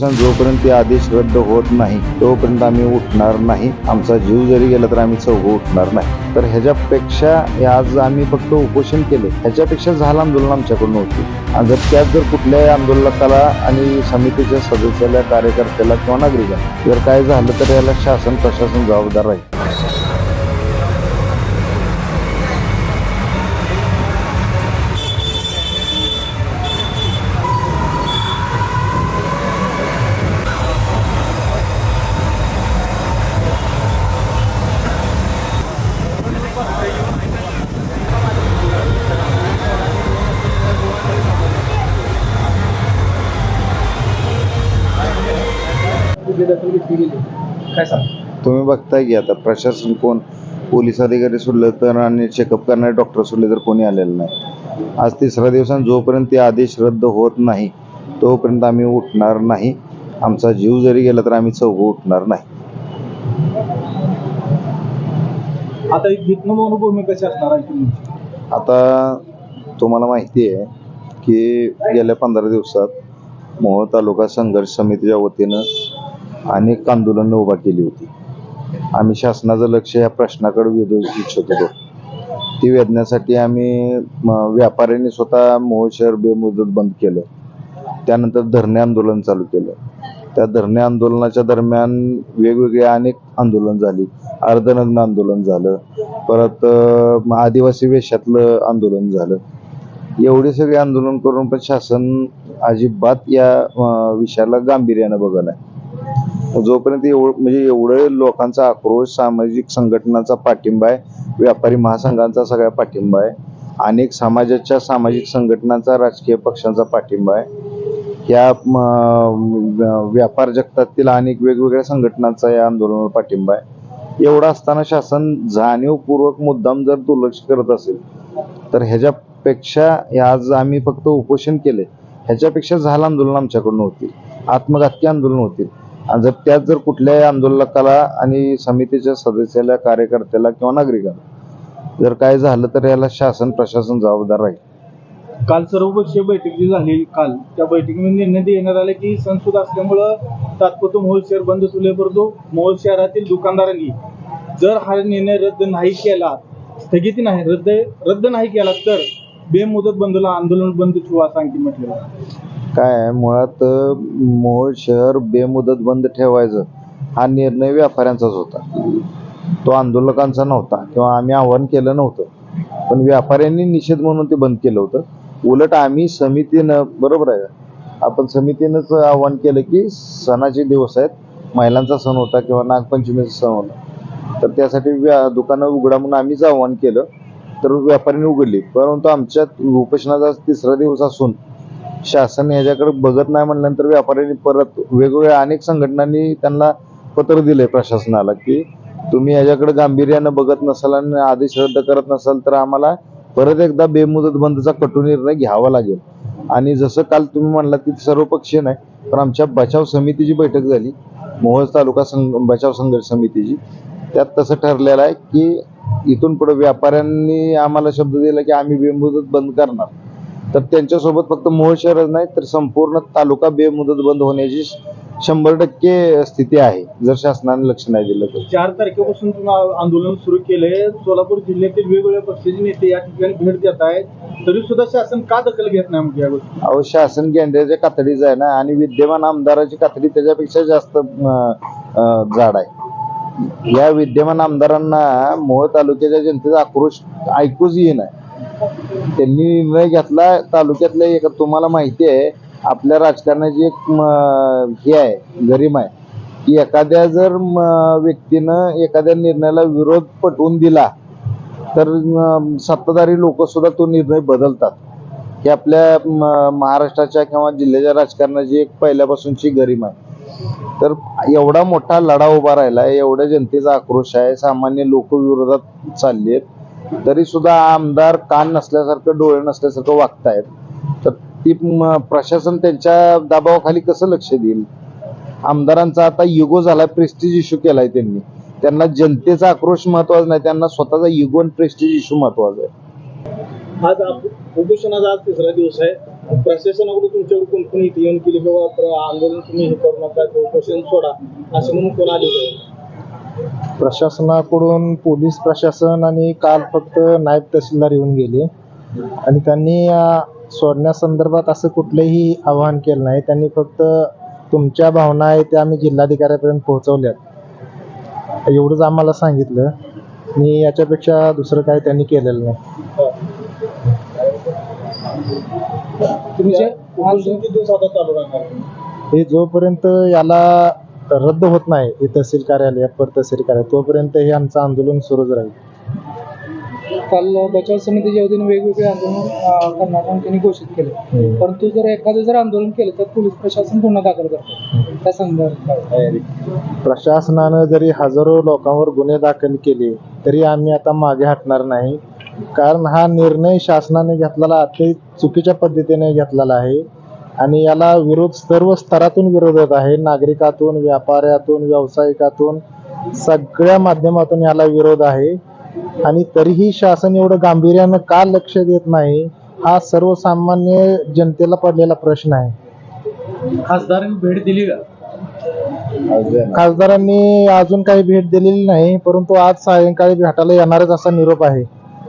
जोपर्यंत ते आदेश रद्द होत नाही तोपर्यंत आम्ही उठणार नाही. आमचा जीव जरी गेला तर आम्ही चौघ उठणार नाही. तर ह्याच्यापेक्षा आज आम्ही फक्त उपोषण केले. ह्याच्यापेक्षा झालं आंदोलन आमच्याकडून होती. आणि जर त्यात जर कुठल्याही आंदोलकाला आणि समितीच्या सदस्याला कार्यकर्त्याला किंवा नागरिकाला जर काय झालं तर याला शासन प्रशासन जबाबदार राहील. काय सांग? तुम्ही बघताय की आता प्रशासन कोण? पोलीस अधिकारी सोडले तर आणि चेकअप करणारे डॉक्टर सोडले तर कोणी आलेलं नाही. आज तिसरा दिवसांत जोपर्यंत ते आदेश रद्द होत नाही तोपर्यंत आम्ही उठणार नाही. आमचा जीव जरी गेला तर आम्ही चौघ उठणार नाही. आता इथनं मनोभूमी कशी असणार आहे तुमची आता तुम्हाला माहिती आहे की गेल्या पंधरा दिवसात मोहोळ तालुका संघर्ष समितीच्या वतीनं अनेक आंदोलनं उभा केली होती. आम्ही शासनाचं लक्ष या प्रश्नाकडे वेधू इच्छित होतो. ती वेधण्यासाठी आम्ही म, व्यापाऱ्यांनी स्वतः मोहोळ शहर बेमुदत बंद केलं. त्यानंतर धरणे आंदोलन चालू केलं. त्या धरणे आंदोलनाच्या दरम्यान वेगवेगळी अनेक आंदोलन झाली. अर्धनग्न आंदोलन झालं. परत आदिवासी वेशातलं आंदोलन झालं. एवढे सगळे आंदोलन करून पण शासन अजिबात या विषयाला गांभीर्यानं बघत आहे जोपर्यंत एवढं म्हणजे एवढं लोकांचा आक्रोश सामाजिक संघटनांचा पाठिंबा आहे व्यापारी महासंघांचा सगळा पाठिंबा आहे अनेक समाजाच्या सामाजिक संघटनांचा राजकीय पक्षांचा पाठिंबा आहे या म, व्यापार जगतातील अनेक वेगवेगळ्या संघटनांचा या आंदोलनावर पाठिंबा आहे. एवढं असताना शासन जाणीवपूर्वक मुद्दाम जर दुर्लक्ष करत असेल तर ह्याच्यापेक्षा आज आम्ही फक्त उपोषण केले ह्याच्यापेक्षा झालं आंदोलन आमच्याकडून होतील आत्मघातकी आंदोलन होतील. आणि जर त्यात जर कुठल्याही आंदोलकाला आणि समितीच्या सदस्याला कार्यकर्त्याला किंवा नागरिकाला जर काय झालं तर याला शासन प्रशासन जबाबदार राहील. काल सर्वपक्षीय बैठक जी झाली काल त्या बैठकीमध्ये निर्णय देण्यात आला की संसद असल्यामुळं तात्पुरतं मोहोळ शहर बंद तुले परंतु मोहोळ शहरातील दुकानदारांनी. जर हा निर्णय रद्द नाही केला स्थगिती नाही रद्द रद्द नाही केला तर बेमुदत बंदला आंदोलन बंद ठेवा असं आणखी म्हटलेलं काय आहे, मुळात मोल मोहोळ शहर बेमुदत बंद ठेवायचं हा निर्णय व्यापाऱ्यांचाच होता. तो आंदोलकांचा नव्हता किंवा आम्ही आव्हान केलं नव्हतं. पण व्यापाऱ्यांनी निषेध म्हणून ते बंद केलं होतं. उलट आम्ही समितीनं बरोबर आहे आपण समितीनंच आवाहन केलं की सणाचे दिवस आहेत. महिलांचा सण होता किंवा नागपंचमीचा सण होता. तर त्यासाठी व्या दुकानं उघडा म्हणून आम्हीच आवाहन केलं. तर व्यापाऱ्यांनी उघडली. परंतु आमच्या उपोषणाचा तिसरा दिवस असून शासन ह्याच्याकडे बघत नाही म्हणल्यानंतर व्यापाऱ्यांनी परत वेगवेगळ्या अनेक संघटनांनी त्यांना पत्र दिले प्रशासनाला की तुम्ही याच्याकडे गांभीर्यानं बघत नसाल आणि आदेश रद्द करत नसाल तर आम्हाला परत एकदा बेमुदत बंदचा कठोर निर्णय घ्यावा लागेल. आणि जसं काल तुम्ही म्हणलात की सर्वपक्षीय नाही पण आमच्या बचाव समितीची बैठक झाली मोहोळ तालुका संघ बचाव संघर्ष समितीची. त्यात तसं ठरलेलं आहे की इथून पुढे व्यापाऱ्यांनी आम्हाला शब्द दिला की आम्ही बेमुदत बंद करणार. तर त्यांच्यासोबत फक्त मोहोळ शहरच नाही तर संपूर्ण तालुका बेमुदत बंद होण्याची शंभर टक्के स्थिती आहे जर शासनाने लक्ष नाही दिलं तर. चार तारखेपासून तुम्ही आंदोलन सुरू केले सोलापूर जिल्ह्यातील वेगवेगळ्या पक्षाचे नेते या ठिकाणी भेट देत आहेत. तरी सुद्धा शासन का दखल घेत नाही मग या गोष्टी अहो शासन गेंड्याच्या कातडीचं आहे ना आणि विद्यमान आमदाराची कातडी त्याच्यापेक्षा जास्त जाड आहे. या विद्यमान आमदारांना मोहोळ तालुक्याच्या जनतेचा आक्रोश ऐकूच येईना. त्यांनी निर्णय घेतला तालुक्यातल्या एक तुम्हाला माहिती आहे आपल्या राजकारणाची एक हे आहे गरीम आहे. की एखाद्या जर व्यक्तीनं एखाद्या निर्णयाला विरोध पटवून दिला तर सत्ताधारी लोक सुद्धा तो निर्णय बदलतात. हे आपल्या महाराष्ट्राच्या किंवा जिल्ह्याच्या राजकारणाची एक पहिल्यापासूनची गरीम आहे. तर एवढा मोठा लढा उभा राहिला एवढ्या जनतेचा आक्रोश आहे सामान्य लोक विरोधात चालले आहेत तरी सुद्धा आमदार कान नसल्यासारखं डोळे नसल्यासारखं वागतायत. तर ती प्रशासन त्यांच्या दबावाखाली कसं लक्ष देईल? आमदारांचा आता युगो झाला प्रेस्टिज इश्यू केलाय त्यांनी. त्यांना जनतेचा आक्रोश महत्त्वाचा नाही त्यांना स्वतःचा युगो आणि प्रेस्टिज इश्यू महत्त्वाचा आहे. आज उपोषणाचा आज तिसरा दिवस आहे. प्रशासनाकडून तुमच्याकडे कोण इथे येऊन केली किंवा आंदोलन तुम्ही हे करू नका उपोषण सोडा असं म्हणून कोण प्रशासनाकडून पोलीस प्रशासन आणि काल फक्त नायब तहसीलदार येऊन गेले. आणि त्यांनी सोडण्यासंदर्भात असं कुठलंही आवाहन केलं नाही. त्यांनी फक्त तुमच्या भावना आहे त्या आम्ही जिल्हाधिकाऱ्यापर्यंत पोहोचवल्यात. एवढंच आम्हाला सांगितलं. आणि याच्यापेक्षा दुसरं काय त्यांनी केलेलं नाही. हे जोपर्यंत याला रद्द होत नाही हे तहसील कार्यालय अप्पर तहसील कार्यालय तोपर्यंत हे आमचं आंदोलन सुरूच राहील. काल बचाव समितीच्या वतीने वेगवेगळे आंदोलन अं, करणार म्हणून त्यांनी घोषित केले. हम्म. परंतु जर एखादं जर आंदोलन केलं तर पोलीस प्रशासन गुन्हा दाखल करतं. त्या संदर्भात प्रशासनानं जरी हजारो लोकांवर गुन्हे दाखल केले तरी आम्ही आता मागे हटणार नाही. कारण हा निर्णय शासनाने घेतलेला अति चुकीच्या पद्धतीने घेतलेला आहे. आणि याला विरोध सर्व स्तरातून विरोध होत आहे. नागरिकातून व्यापाऱ्यातून व्यावसायिकातून सगळ्या माध्यमातून याला विरोध आहे. आणि तरीही शासन एवढं गांभीर्यानं का लक्ष देत नाही हा सर्वसामान्य जनतेला पडलेला प्रश्न आहे. खासदारांनी भेट दिली का? खासदारांनी अजून काही भेट दिलेली नाही परंतु आज सायंकाळी भेटायला येणारच असा निरोप आहे.